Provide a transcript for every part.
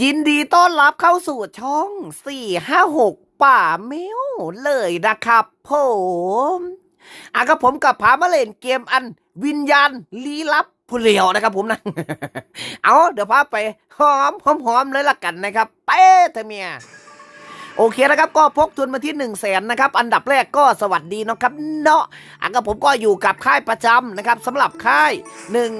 ยินดีต้อนรับเข้าสู่ช่อง 456 ป่าเมวเลยนะครับผมอะกับผมกับพามาเล่นเกมอันวิญญาณลี้ลับผู้เลียวนะครับผมนะเอาเดี๋ยวพาไปหอมหอมหอมเลยละกันนะครับ ไปเถอะเมีย โอเคนะครับก็พกทุนมาที่1นึ่งแสนนะครับอันดับแรกก็สวัสดีนะครับเนาะอะกับผมก็อยู่กับค่ายประจำนะครับสำหรับค่าย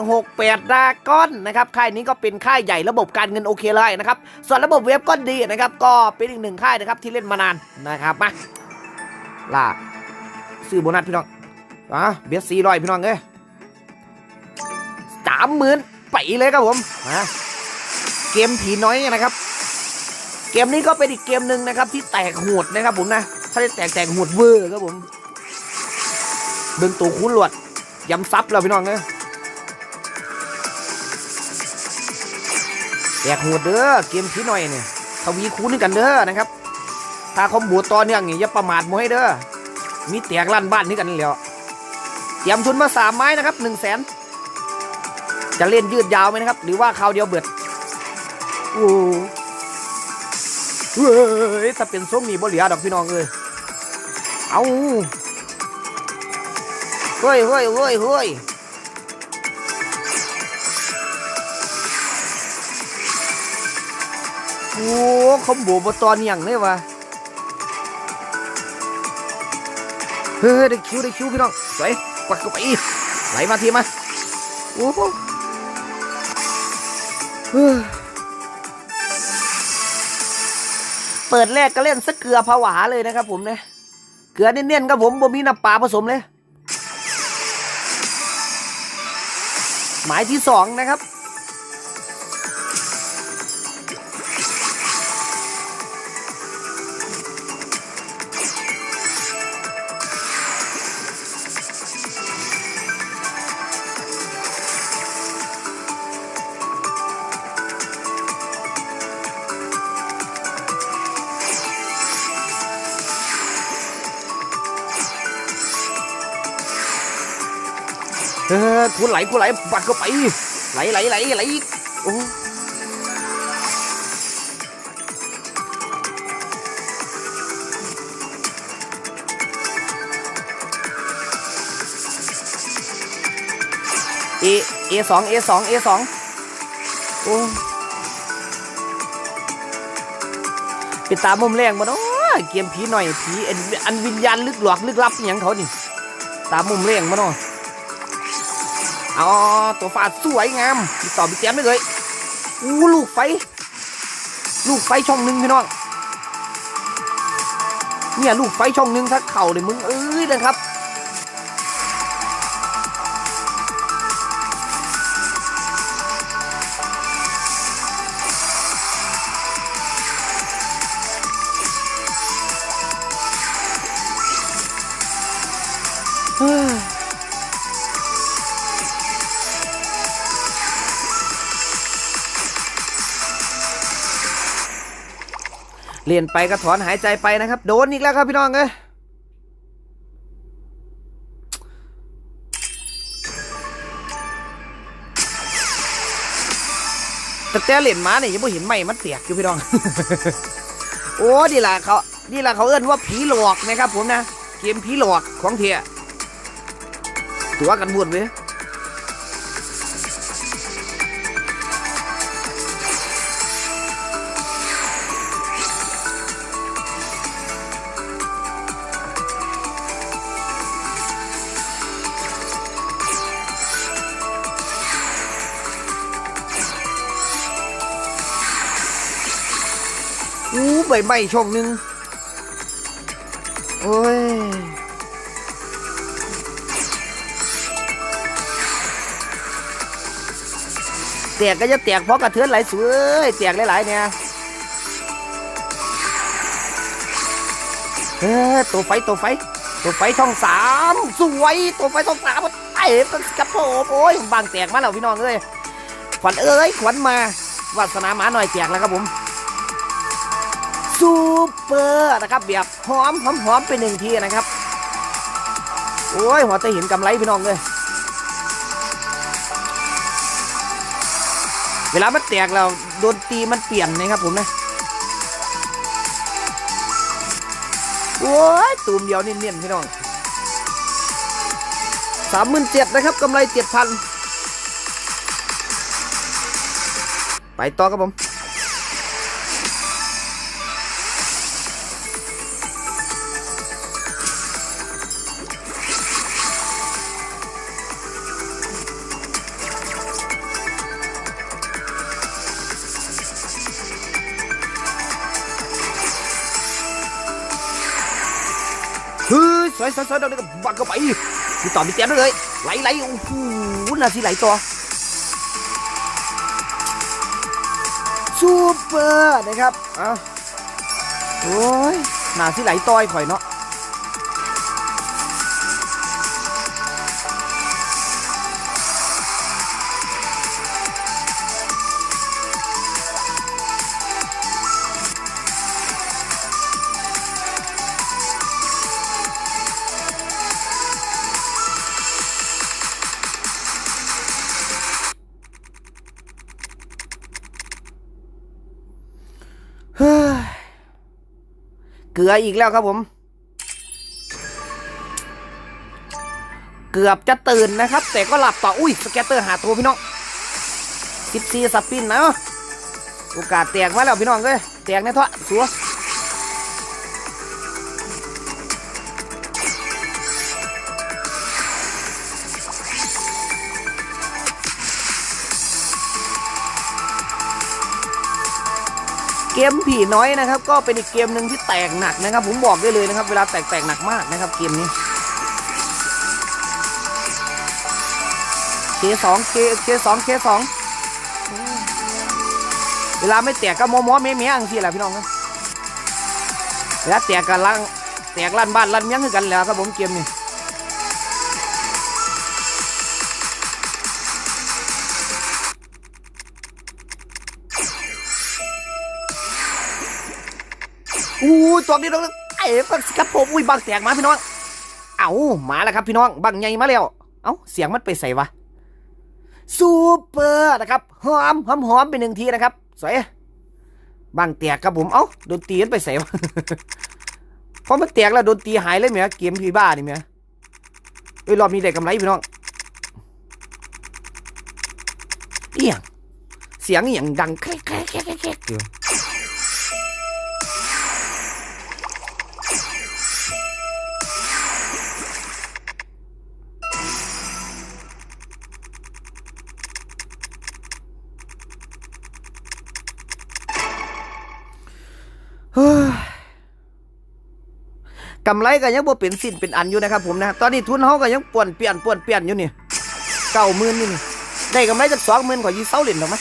168ดาก้อนนะครับค่ายนี้ก็เป็นค่ายใหญ่ระบบการเงินโอเคเลยนะครับส่วนระบบเว็บก็ดีนะครับก็เป็นอีกหนึ่งค่ายนะครับที่เล่นมานานนะครับมาล่าซื้อโบนัสพี่น้องอะเบียดสี่ร้อยพี่น้องเอ้ยสามหมื่นไปเลยครับผมเกมผีน้อยนะครับ เกมนี้ก็เป็นอีกเกมหนึ่งนะครับ ที่แตกโหดนะครับผมนะ ถ้าได้แตกแตกโหดเวอร์ครับผม เบิ่งตัวคุ้นหลวดยำซับเราพี่น้องเอ้ยแตกโหดเด้อเกมผีน้อยเนี่ยทวีคูณด้กันเด้อนะครับ ถ้าคอมโบต่อเนื่องนี่อย่าประมาทมวยเด้อ มีแตกลั่นบ้านนี่กันแล้วเตรียมทุนมาสามไม้นะครับหนึ่งแสนจะเล่นยืดยาวไหมนะครับ หรือว่าคราวเดียวเบิดโอ้ เฮ้ยถ้าเป็นส้มนี่บ่เหลือดอกพี่น้องเอ้ยเอาเฮ้ยเฮ้ยเฮ้ยเฮ้ยโอ้คอมโบบตอนอย่างเลยวะเฮ้ยได้คิวได้คิวพี่น้องสวยปักเข้าไปอีกไหลมาทีมาโอ้โห เปิดแรกก็เล่นสะเกลือผวาเลยนะครับผมเนี่ยเกลือเนียนๆครับผมบ่มีน้ำปลาผสมเลย หมายที่สองนะครับ เออคูไหลคูไหลบัดเข้าไป ไหลไหลไหลไหลโอ้เอเอสองเอสองเอสองโอ้ไปตามมุมแรงมาเนาะเกมผีหน่อยผีอันอันวิญญาณลึกหลอกลึกลับอย่างเขานี่ตามมุมแรงมาเนาะ อ๋อตัวฟาดสวยงามติดต่อพี่แจมได้เลยอู้ลูกไฟ ลูกไฟช่องหนึ่งพี่น้องเนี่ยลูกไฟช่องหนึ่งถ้าเข่าเลยมึงเอ้ยนะครับ เรียนไปก็ถอนหายใจไปนะครับ โดนอีกแล้วครับพี่น้องเอ้ยแต่แต่เล่นมาเนี่ยยังไม่เห็นไหมมันเตียกอยู่พี่น้อง โอ้ดีละเขาดีละเขาเอิ้นว่าผีหลอกนะครับผมนะ เกมผีหลอกของเทียตัวกันบุญเว้ ยอู้ใบไม้ช่องหนึ่งโอ้ย แตกก็จะแตกเพราะกระเทือนไหลสวยแตกหลายๆเนี่ยเออตัวไฟตัวไฟ ตัวไฟช่องสามสวยตัวไฟช่องสามไอ้เป็นกระโปงโอ้ยบางแตกมาแล้วพี่น้องเอ้ยขวัญเอ้ยขวัญมาวาสนาหมาหน่อยแตกแล้วครับผม ซูเปอร์นะครับแบบหอมหอมหอมไปหนึ่งทีนะครับ โอ้ยหัวจะเห็นกำไรพี่น้องเลยเวลามันแตกเราโดนตีมันเปลี่ยนนะครับผมนะโอ้ยตูมเดียวเนียนๆพี่น้องสามหมื่นเจ็ดนะครับกำไรเจ็ดพันไปต่อครับผม สวยสวยสวยเดี๋ยวนี้ก็บังเข้าไปมีต่อมีเต็มเลยไหลไหลโอ้โหน่าทีไหลต่อซูเปอร์นะครับ เอาโอ้ยน่าที่ไหลต่อยข่อยเนาะ ลืออีกแล้วครับผม เกือบจะตื่นนะครับ แต่ก็หลับต่อ อุ้ย สแกตเตอร์หาตัวพี่น้องสิบสี่สปินนะโอกาสแตกมาแล้วพี่น้องเลยแตกในท่อสัว เกมผีน้อยนะครับ ก็เป็นอีกเกมหนึ่งที่แตกหนักนะครับ ผมบอกได้เลยนะครับ เวลาแตกแตกหนักมากนะครับเกมนี้เคสองเคเคสองเคสองเวลาไม่แตกก็มอมอเมยเมียอย่างทีแหละพี่น้องนะเวลาแตกกันลังแตกลั่นบ้านลั่นเมียงคือกันแล้วครับผมเกมนี้ ตัวนี้น้องไอ้บังสิครับผมอุ้ยบังแตกมาพี่น้อง เอ้ามาแล้วครับพี่น้องบังใหญ่มาแล้ว เอ้าเสียงมันไปใส่วะซูเปอร์นะครับหอมหอมหอมไปหนึ่งทีนะครับ สวยบางแตกครับผมเอ้าโดนตีกันไปใส่วะเพราะมันแตกแล้วโดนตีหายเลยไหมเกมพีบ้านี่ไหมเอ้ยรอบนี้ได้กำไรพี่น้องเอียงเสียงอย่างดังแครกแครกแครกแครกอยู่ กำไรก็ยังบ่เป็นสิ้นเป็นอันอยู่นะครับผมนะ ตอนนี้ทุนเฮาก็ยังป่วนเปลี่ยนป่วนเปลี่ยนอยู่นี่เก้าหมื่นนี่นี่ได้กำไรจากสองหมื่นกว่ายี่เศร้าเหรียญหรอไหม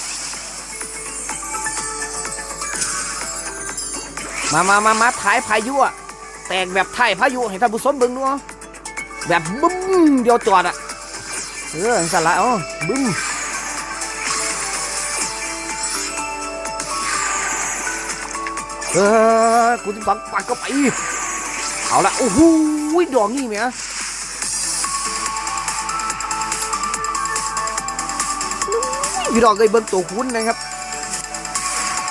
มามามามาถ่ายพายุอะแตกแบบถ่ายพายุให้ท่านผู้ชมเบิ่งดูเอาแบบบึ้มเดียวจอดอะเออสั่นละอ๋อบึ้มเออกูจะฟังปักก็ไป เอาละโอ้โหดอกนี่เมียพี่ดอกเลยเบิ้งตัวคุณนะครับ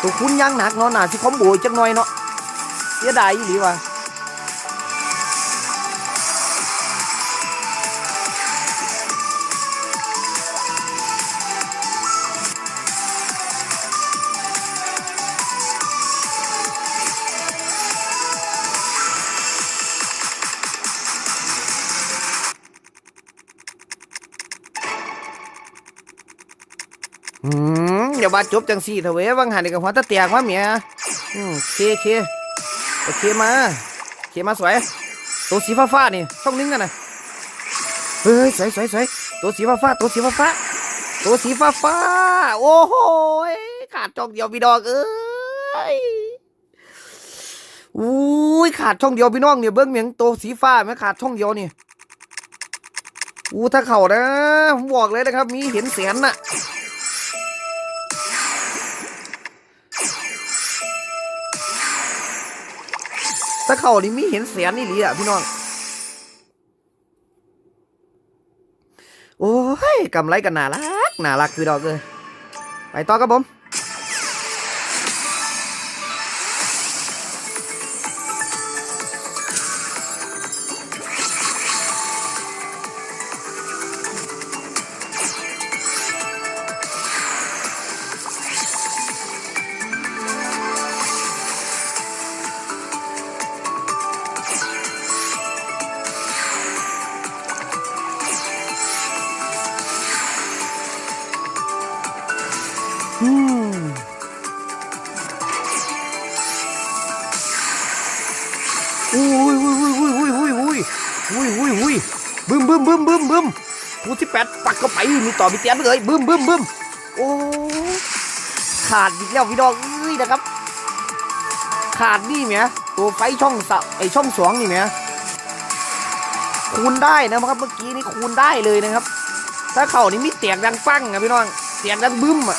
ตัวคุณย่างหนักเนาะหนาที่คอมโบจังหน่อยเนาะเสียดายอีหลีว่ะ มเดี๋ยวบาดจบจังสี่เถอะเว้ยวังหันนี่กับหัวตะเตียงมาเมียอืมเคเคโอเคมาเคมาสวย ตัวสีฟ้าฟ้าๆนี่ช่องนึงกันนะเฮ้ยสวยสวยสวยตัวสีฟ้าฟ้าๆตัวสีฟ้าฟ้าๆตัวสีฟ้าฟ้าๆโอ้โหขาดช่องเดียวพี่ดอกเอ้ยอุ้ยขาดช่องเดียวพี่น้องเนี่ยเบิ้งเหมียงตัวสีฟ้าไหมขาดช่องเดียวนี่อู้ถ้าเข่านะผมบอกเลยนะครับ มีเห็นแสนน่ะ ถ้าเขานี่มีเห็นเสียนนี่หลีอะพี่น้อง โอ้ยกำไรกันน่ารักน่ารักคือดอกเลย ไปต่อครับผม อืมอุ้ยอุ้ยอุ้ยอุ้ยอุ้ยอุ้ยอุ้ยอุ้ยอุ้ยอุ้ยบึ้มบึ้มบึ้มบึ้มบึ้มกูที่แปดปักเข้าไปมีต่อมีเตียนเลยบึ้มบึ้มบึ้มโอ้ขาดอีกแล้วพี่ดอกเอ้ยนะครับ ขาดนี่เมียตัวไฟช่องสะไอช่องสองนี่เมียคูณได้นะครับเมื่อกี้นี่คูณได้เลยนะครับ ถ้าเข่านี่มีเตียงดังปังอะพี่น้องเตียงดังบึ้มอะ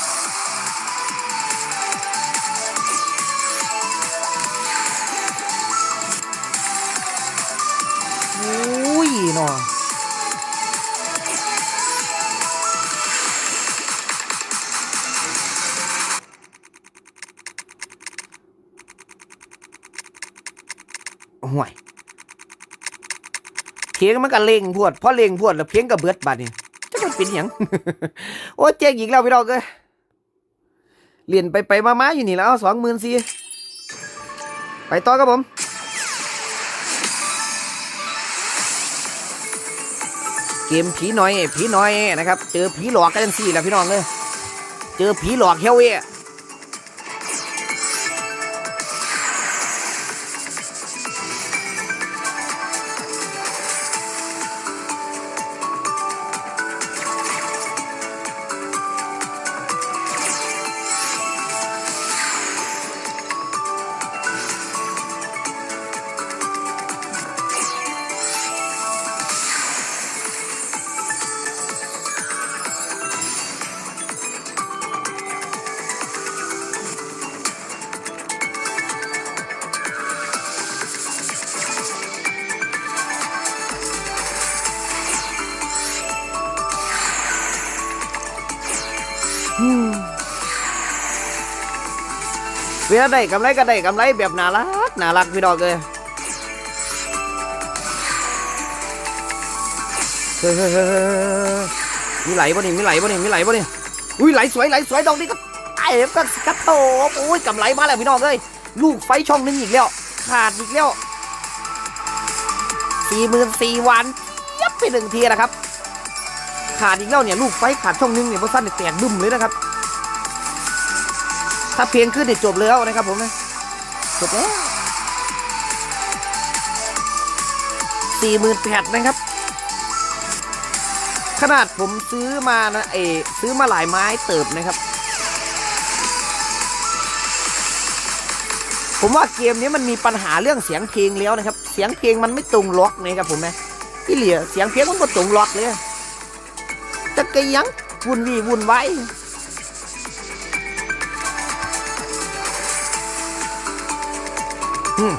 เพียงมันก็เล่งพวดพอเล่งพวดแล้วเพียงก็เบิดบาดนี่จะมันเป็นหยังโอ้เจ๊งอีกแล้วพี่น้องเอ้ยเรียนไปไปมามาอยู่นี่แล้วสองหมื่นสี่ไปต่อครับผมเกมผีน้อยผีน้อยนะครับ เจอผีหลอกกันสี่แหละพี่น้องเลยเจอผีหลอกเฮลเว เวลาได้กำไรก็ได้กำไรแบบน่ารักน่ารักพี่น้องเลยเฮ้ยมีไหลบ่นี่มีไหลบ่นี่มีไหลบ่นี่อุ้ยไหลสวยไหลสวยดอกนี้ก็ไอ้ก็กระโถมโอ้ยกำไรมาแล้วพี่น้องเอ้ยลูกไฟช่องนึงอีกแล้ว ขาดอีกแล้วสี่หมื่นสี่วันยับไปหนึ่งทีนะครับ ขาดอีกแล้วเนี่ยลูกไฟขาดช่องหนึงเนี่ยเพราะสั้นเนี่ยแตกบึ้มเลยนะครับ ถ้าเพียงขึ้นเนี่ยจบแล้วนะครับผมนะจบแล้วสี่หมื่นแปดนะครับ ขนาดผมซื้อมานะเออซื้อมาหลายไม้เติบนะครับผมว่าเกมนี้มันมีปัญหาเรื่องเสียงเพลงแล้วนะครับ เสียงเพลงมันไม่ตรงล็อกนะครับผมนะที่เหลือเสียงเพลงมันก็ตรงล็อกเลย จะกระยังวุ่นวี่วุ่นไว้อืม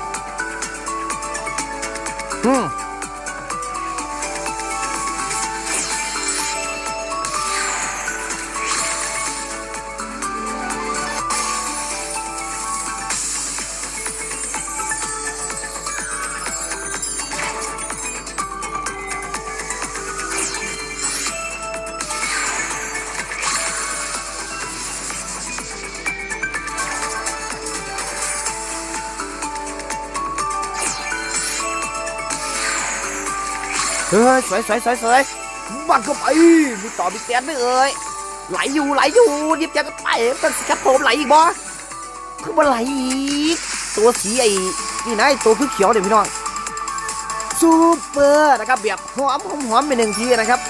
เฮ้ยสวยสวยสวยสวยบังเข้าไปมีต่อมีเตียนด้วยเอ้ยไหลอยู่ไหลอยู่ยิบจักรไปเป็นสครับผมไหลอีกบ่คือมันไหลอีกตัวสีไอ้นี่นะไอ้ตัวคือเขียวเนี่ยพี่น้องซูเปอร์นะครับแบบหอมหอมหอมไปหนึ่งทีนะครับ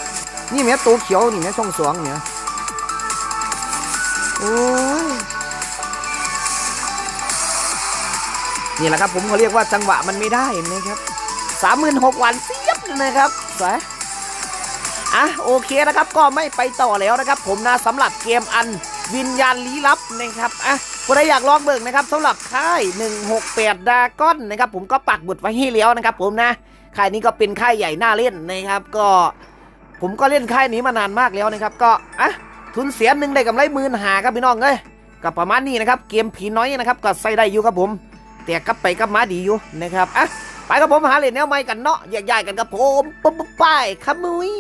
นี่แม่ตัวเขียวนี่แม่ช่องสองเนี่ยโอ้ยนี่แหละครับผมเขาเรียกว่าจังหวะมันไม่ได้นะครับสามหมื่นหกวันสียบเลย นะครับสวยอะโอเคนะครับก็ไม่ไปต่อแล้วนะครับ ผมนะสำหรับเกมอันวิญญาณลี้ลับนะครับอะคนใดอยากลองเบิกนะครับสำหรับค่าย 168ดาก้อนนะครับ ผมก็ปักบุดไว้ให้แล้วนะครับ ผมนะค่ายนี้ก็เป็นค่ายใหญ่หน่าเล่นนะครับ ก็ ผมก็เล่นค่ายนี้มานานมากแล้วนะครับ ก็อะทุนเสียหนึ่งได้กำไรหมื่นหาครับพี่น้องเอ้ยกับประมาณนี้นะครับ เกมผีน้อยนะครับก็ใส่ได้อยู่ครับผม แต่กลับไปกลับมาดีอยู่นะครับอะ ไปครับผมหาเหรียญแนวใหม่กันเนาะแยกย้ายกันครับผมปุ๊บปุ๊บไปขมุย